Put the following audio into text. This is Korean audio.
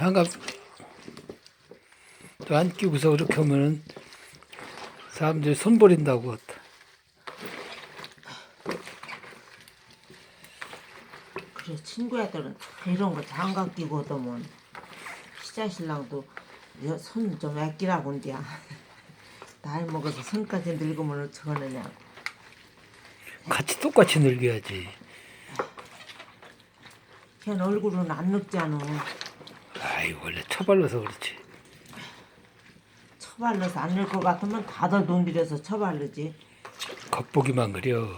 장갑 또안 끼고서 그렇게 하면은 사람들이 손 버린다고. 그래 친구 애들은 다 이런 거 장갑 끼고 오더면 시자 신랑도 손 좀 아끼라고 인디야 나이 먹어서 손까지 늙으면 어쩌겠느냐고 같이 똑같이 늙어야지. 걔는 얼굴은 안 늙잖아 아이 원래 처발라서 그렇지. 처발라서 안 늙을 것 같으면 다들 돈 들여서 처발르지 겉보기만 그려.